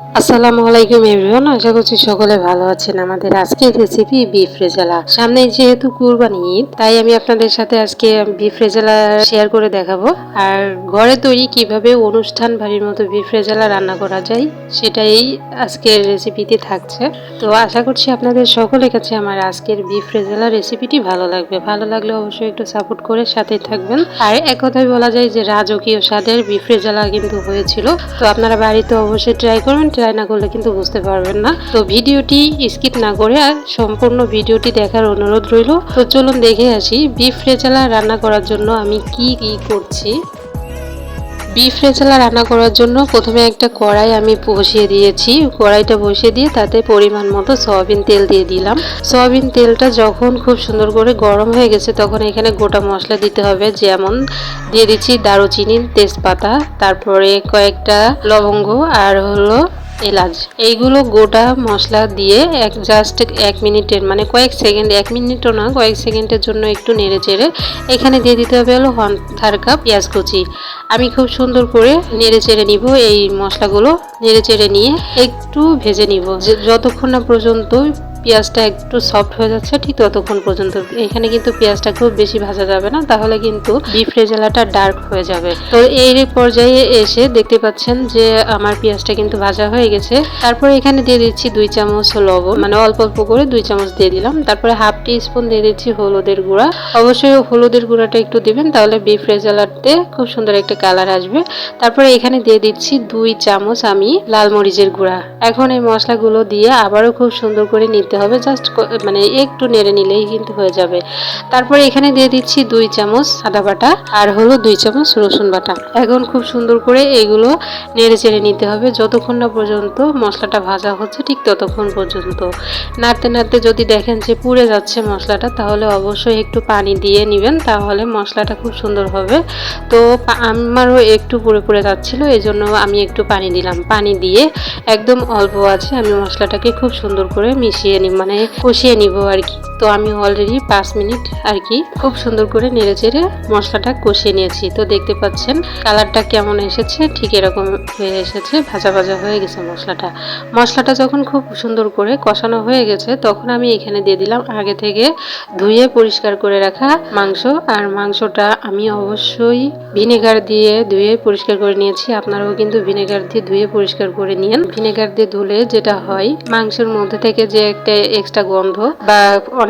আসসালামু আলাইকুম এভরিওয়ান, আশা করছি সকলে ভালো আছেন। আমাদের আজকের রেসিপি বিফ রেজালা সামনে যেহেতু কুরবানি ঈদ, তাই আমি আপনাদের সাথে আজকে বিফ রেজালা শেয়ার করে দেখাবো। আর ঘরে তৈরি কীভাবে অনুষ্ঠান বাড়ির মতো বিফ রেজালা রান্না করা যায়, সেটাই আজকের রেসিপিতে থাকছে। তো আশা করছি আপনাদের সকলের কাছে আমার আজকের বিফ রেজালা রেসিপিটি ভালো লাগবে। ভালো লাগলে অবশ্যই একটু সাপোর্ট করে সাথে থাকবেন। আর এক কথায় বলা যায় যে রাজকীয় স্বাদের বিফ রেজালা কিন্তু হয়েছিল। তো আপনারা বাড়িতে অবশ্যই ট্রাই করবেন। ট্রাই না করলে কিন্তু বুঝতে পারবেন না। তো ভিডিওটি স্কিপ না করে আর সম্পূর্ণ ভিডিওটি দেখার অনুরোধ রইল। তো চলুন দেখে আসি বিফ রেজালা রান্না করার জন্য আমি কি কি করছি। বিফ রেজালা রান্না করার জন্য প্রথমে একটা কড়াই আমি বসিয়ে দিয়েছি। কড়াইটা বসিয়ে দিয়ে তাতে পরিমাণ মতো সয়াবিন তেল দিয়ে দিলাম। সয়াবিন তেলটা যখন খুব সুন্দর করে গরম হয়ে গেছে, তখন এখানে গোটা মশলা দিতে হবে। যেমন দিয়ে দিচ্ছি দারুচিনি তেজপাতা, তারপরে কয়েকটা লবঙ্গ, আর হলো এলাচ। এইগুলো গোটা মশলা দিয়ে এক জাস্ট এক মিনিটের মানে কয়েক সেকেন্ড এক মিনিটও না, কয়েক সেকেন্ডের জন্য একটু নেড়ে চেড়ে এখানে দিয়ে দিতে হবে হলো ওয়ান থার কাপ পেঁয়াজ কুচি। আমি খুব সুন্দর করে নেড়ে চেড়ে নিব এই মশলাগুলো, নেড়ে চেড়ে নিয়ে একটু ভেজে নিব। যতক্ষণ না পর্যন্ত পেঁয়াজটা একটু সফট হয়ে যাচ্ছে, ঠিক ততক্ষণ পর্যন্ত। এখানে কিন্তু পেঁয়াজটা খুব বেশি ভাজা যাবে না, তাহলে কিন্তু বিফ রেজালাটা ডার্ক হয়ে যাবে। তো এই পর্যায়ে এসে দেখতে পাচ্ছেন যে আমার পেঁয়াজটা কিন্তু ভাজা হয়ে গেছে। তারপরে এখানে দিয়ে দিচ্ছি দুই চামচ লবণ মানে অল্প অল্প করে দুই চামচ দিয়ে দিলাম। তারপরে হাফ টি স্পুন দিয়ে দিচ্ছি হলুদের গুঁড়া। অবশ্যই হলুদের গুঁড়াটা একটু দিবেন, তাহলে বিফ রেজালাতে খুব সুন্দর একটা কালার আসবে। তারপরে এখানে দিয়ে দিচ্ছি দুই চামচ আমি লাল মরিচের গুঁড়া। এখন এই মশলাগুলো দিয়ে আবারও খুব সুন্দর করে নিতে দিতে হবে জাস্ট মানে একটু নেড়ে নিলেই কিন্তু হয়ে যাবে। তারপরে এখানে দিয়ে দিচ্ছি দুই চামচ আদা বাটা আর হলো দুই চামচ রসুন বাটা। এখন খুব সুন্দর করে এগুলো নেড়ে চেড়ে নিতে হবে, যতক্ষণ না পর্যন্ত মশলাটা ভাজা হচ্ছে ঠিক ততক্ষণ পর্যন্ত। নাড়তে নাড়তে যদি দেখেন যে পুড়ে যাচ্ছে মশলাটা, তাহলে অবশ্যই একটু পানি দিয়ে নেবেন, তাহলে মশলাটা খুব সুন্দর হবে। তো আমারও একটু পুড়ে পুড়ে যাচ্ছিল এই জন্য আমি একটু পানি দিলাম। পানি দিয়ে একদম অল্প আছে, আমি মশলাটাকে খুব সুন্দর করে মিশিয়ে নিব মানে কষিয়ে নিব আর কি। তো আমি অলরেডি পাঁচ মিনিট আর কি খুব সুন্দর করে নেড়ে চেড়ে মশলাটা কষিয়ে নিয়েছি। তো দেখতে পাচ্ছেন কালারটা কেমন এসেছে? ঠিক এরকম হয়ে এসেছে, ভাজা ভাজা হয়ে গেছে মশলাটা। মশলাটা যখন খুব সুন্দর করে কষানো হয়ে গেছে, তখন আমি এখানে দিয়ে দিলাম আগে থেকে ধুয়ে পরিষ্কার করে রাখা মাংস। আর মাংসটা আমি অবশ্যই ভিনেগার দিয়ে ধুয়ে পরিষ্কার করে নিয়েছি। আপনারাও কিন্তু ভিনেগার দিয়ে ধুয়ে পরিষ্কার করে নিন। ভিনেগার দিয়ে ধুলে যেটা হয়, মাংসের মধ্যে থেকে যে একটা এক্সট্রা গন্ধ বা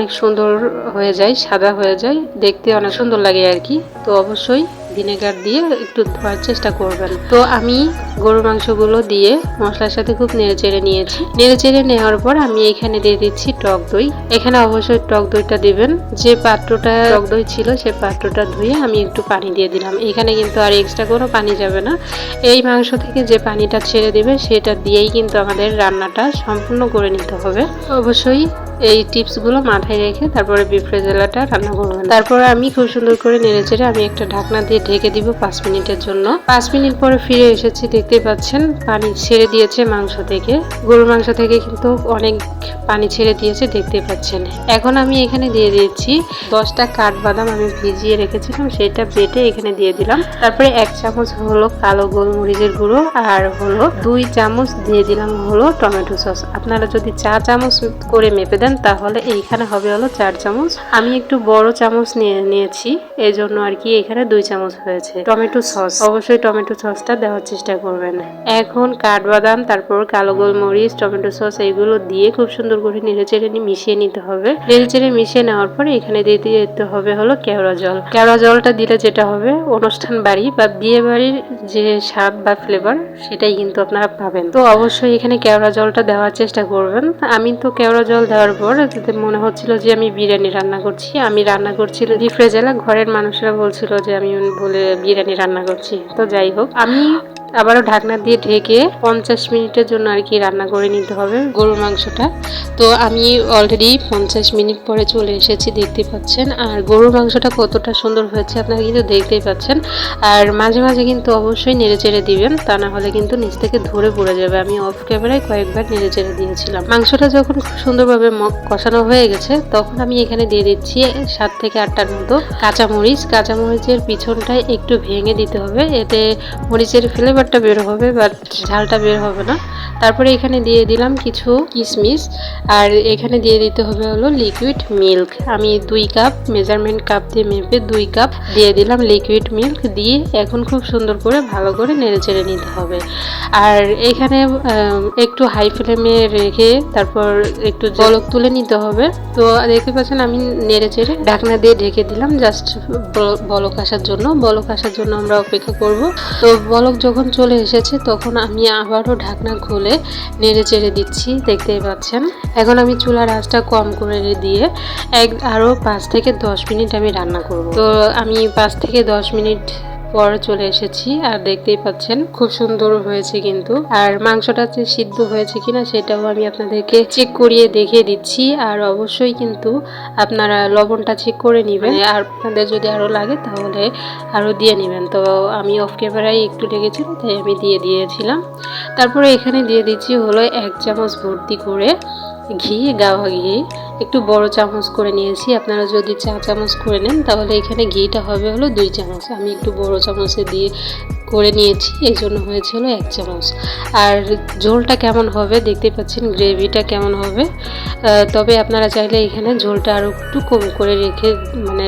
অনেক সুন্দর হয়ে যায়, সাদা হয়ে যায়। দেখতে অনেক সুন্দর লাগে আর কি। তো অবশ্যই ভিনেগার দিয়ে একটু ধোয়ার চেষ্টা করবেন। তো আমি গরুর মাংসগুলো দিয়ে মশলার সাথে খুব নেড়ে চেড়ে নিয়েছি। নেড়ে চেড়ে নেওয়ার পর আমি এখানে দিয়ে দিচ্ছি টক দই। এখানে অবশ্যই টক দইটা দিবেন। যে পাত্রটা টক দই ছিল, সে পাত্রটা ধুয়ে আমি একটু পানি দিয়ে দিলাম। এখানে কিন্তু আর এক্সট্রা কোনো পানি যাবে না। এই মাংস থেকে যে পানিটা ছেড়ে দিবে, সেটা দিয়েই কিন্তু আমাদের রান্নাটা সম্পূর্ণ করে নিতে হবে। অবশ্যই এই টিপসগুলো মাথায় রেখে তারপরে বিফ রেজালাটা রান্না করবেন তারপরে আমি খুব সুন্দর করে নেড়ে চেড়ে আমি একটা ঢাকনা দিয়ে ঢেকে দিব পাঁচ মিনিটের জন্য। পাঁচ মিনিট পরে ফিরে এসেছি দেখতে পাচ্ছেন, পানি ছেড়ে দিয়েছে মাংস থেকে। গরুর মাংস থেকে কিন্তু অনেক পানি ছেড়ে দিয়েছে দেখতে পাচ্ছেন। এখন আমি এখানে দিয়ে দিয়েছি দশটা কাঠবাদাম আমি ভিজিয়ে রেখেছিলাম, সেটা বেটে এখানে দিয়ে দিলাম। তারপরে এক চামচ হলো কালো গোলমরিচের গুঁড়ো আর হলো দুই চামচ দিয়ে দিলাম হলো টমেটো সস। আপনারা যদি চা চামচ করে মেপে দেন তাহলে এইখানে হবে হলো চার চামচ। আমি একটু বড় চামচ নিয়ে নিয়েছি এই জন্য আর কি এখানে দুই চামচ হয়েছে। টমেটো সস, অবশ্যই টমেটো সসটা দেওয়ার চেষ্টা করবেন। এখন কাঠবাদাম, তারপর কালো গোলমরিচ, টমেটো সস, এইগুলো দিয়ে খুব সুন্দর করে নেড়ে চেড়ে মিশিয়ে নিতে হবে। নেড়ে চেড়ে মিশিয়ে নেওয়ার পরে এখানে দিয়ে দিতে হবে হলো কেওড়া জল। কেওড়া জলটা দিলে যেটা হবে, অনুষ্ঠান বাড়ি বা বিয়ে বাড়ির যে স্বাদ বা ফ্লেভার সেটাই কিন্তু আপনারা পাবেন। তো অবশ্যই এখানে কেওড়া জলটা দেওয়ার চেষ্টা করবেন। আমি তো কেওড়া জল দেওয়ার পর মনে হচ্ছিল যে আমি বিরিয়ানি রান্না করছি। আমি রান্না করছিল রিফ্রেজালা ঘরের মানুষরা বলছিল যে আমি বলে বিরিয়ানি রান্না করছি। তো যাই হোক, আমি আবারও ঢাকনা দিয়ে ঢেকে পঞ্চাশ মিনিটের জন্য আর কি রান্না করে নিতে হবে গরুর মাংসটা। তো আমি অলরেডি পঞ্চাশ মিনিট পরে চলে এসেছি, দেখতে পাচ্ছেন। আর গরুর মাংসটা কতটা সুন্দর হয়েছে আপনারা কিন্তু দেখতেই পাচ্ছেন। আর মাঝে মাঝে কিন্তু অবশ্যই নেড়ে চেড়ে দিবেন, তা না হলে কিন্তু নিচ থেকে ধরে পড়ে যাবে। আমি অফ ক্যামেরায় কয়েকবার নেড়ে চেড়ে দিয়েছিলাম। মাংসটা যখন খুব সুন্দরভাবে কষানো হয়ে গেছে, তখন আমি এখানে দিয়ে দিচ্ছি সাত থেকে আটটার মতো কাঁচামরিচ। কাঁচামরিচের পিছনটায় একটু ভেঙে দিতে হবে, এতে মরিচের ফ্লেভার ফ্লেভারটা বের হবে বাট ঝালটা বের হবে না। তারপরে এখানে দিয়ে দিলাম কিছু কিশমিশ আর এখানে দিয়ে দিতে হবে হলো লিকুইড মিল্ক আমি দুই কাপ মেজারমেন্ট কাপ দিয়ে মেপে দুই কাপ দিয়ে দিলাম লিকুইড মিল্ক দিয়ে এখন খুব সুন্দর করে ভালো করে নেড়ে চেড়ে নিতে হবে। আর এখানে একটু হাই ফ্লেমে রেখে তারপর একটু জলক তুলে নিতে হবে। তো দেখতে পাচ্ছেন আমি নেড়ে চেড়ে ঢাকনা দিয়ে ঢেকে দিলাম জাস্ট বলক আসার জন্য। বলক আসার জন্য আমরা অপেক্ষা করব। তো বলক যখন চলে এসেছে, তখন আমি আবারও ঢাকনা খুলে নেড়ে চেড়ে দিচ্ছি, দেখতেই পাচ্ছেন। এখন আমি চুলার আঁচটা কম করে দিয়ে এক, আরও পাঁচ থেকে দশ মিনিট আমি রান্না করব। তো আমি পাঁচ থেকে দশ মিনিট পর চলে এসেছি আর দেখতেই পাচ্ছেন, খুব সুন্দর হয়েছে কিন্তু। আর মাংসটা যে সিদ্ধ হয়েছে কিনা সেটাও আমি আপনাদেরকে চেক করিয়ে দেখিয়ে দিচ্ছি। আর অবশ্যই কিন্তু আপনারা লবণটা চেক করে নেবেন। আর আপনাদের যদি আরও লাগে তাহলে আরও দিয়ে নেবেন। তো আমি অফ ক্যামেরায় একটু লেগেছিল, তাই আমি দিয়ে দিয়েছিলাম। তারপরে এখানে দিয়ে দিচ্ছি হলো এক চামচ ভর্তি করে ঘি গাওয়া ঘি। একটু বড় চামচ করে নিয়েছি। আপনারা যদি চা চামচ করে নেন, তাহলে এখানে ঘিটা হবে হলো দুই চামচ। আমি একটু বড় চামচে দিয়ে করে নিয়েছি এই জন্য হয়েছিল এক চামচ। আর ঝোলটা কেমন হবে দেখতে পাচ্ছেন, গ্রেভিটা কেমন হবে। তবে আপনারা চাইলে এখানে ঝোলটা আরও একটু কম করে রেখে মানে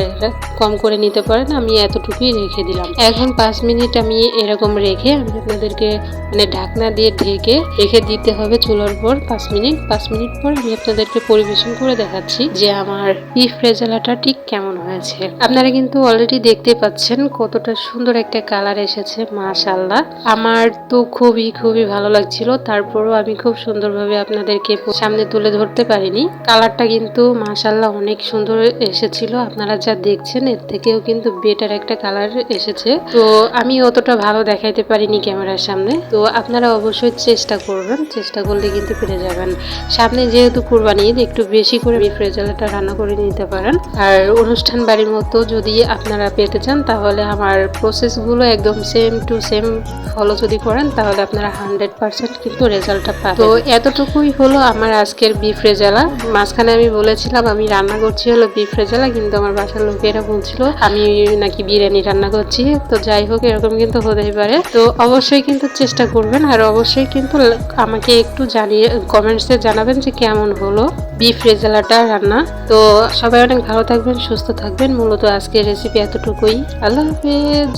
কম করে নিতে পারেন, আমি এতটুকুই রেখে দিলাম। এখন পাঁচ মিনিট আমি এরকম রেখে আমি আপনাদেরকে মানে ঢাকনা দিয়ে ঢেকে রেখে দিতে হবে চুলার পর পাঁচ মিনিট। পাঁচ মিনিট পর আমি আপনাদেরকে পরিবেশন করে দেখাচ্ছি যে আমার বিফ রেজালাটা ঠিক কেমন হয়েছে। আপনারা কিন্তু অলরেডি দেখতে পাচ্ছেন কতটা সুন্দর একটা কালার এসেছে মাশাল্লাহ আমার তো খুবই খুবই ভালো লাগছিল। তারপরও আমি খুব সুন্দরভাবে আপনাদেরকে সামনে তুলে ধরতে পারিনি। কালারটা কিন্তু মাশাল্লাহ অনেক সুন্দর এসেছিল। আপনারা যা দেখছেন, এর থেকেও কিন্তু বেটার একটা কালার এসেছে। তো আমি অতটা ভালো দেখাইতে পারিনি ক্যামেরার সামনে। তো আপনারা অবশ্যই চেষ্টা করবেন। চেষ্টা করলে কিন্তু পেরে যাবেন। সামনে যেহেতু কোরবানি ঈদ, একটু বেশি করে বিফ রেজাল্টটা রান্না করে নিতে পারেন। আর অনুষ্ঠান বাড়ির মতো যদি আপনারা পেতে চান, তাহলে আমার প্রসেসগুলো একদম সেম টু সেম ফলো যদি করেন, তাহলে আপনারা হান্ড্রেড পার্সেন্ট কিন্তু রেজাল্টটা পাবেন। তো এতটুকুই হলো আমার আজকের বিফ রেজালা। মাঝখানে আমি বলেছিলাম, আমি রান্না করছি হলো বিফ রেজালা, কিন্তু আমার বাসার লোকেরা বলছিল, আমি নাকি বিরিয়ানি রান্না করছি। তো যাই হোক, এরকম কিন্তু হতেই পারে। তো অবশ্যই কিন্তু চেষ্টা করবেন, আর অবশ্যই কিন্তু আমাকে একটু জানিয়ে কমেন্টসে জানাবেন যে কেমন হলো বিফ রেজালাটা রান্না। তো সবাই অনেক ভালো থাকবেন, সুস্থ থাকবেন। মূলত আজকের রেসিপি এতটুকুই। আল্লাহ হাফেজ।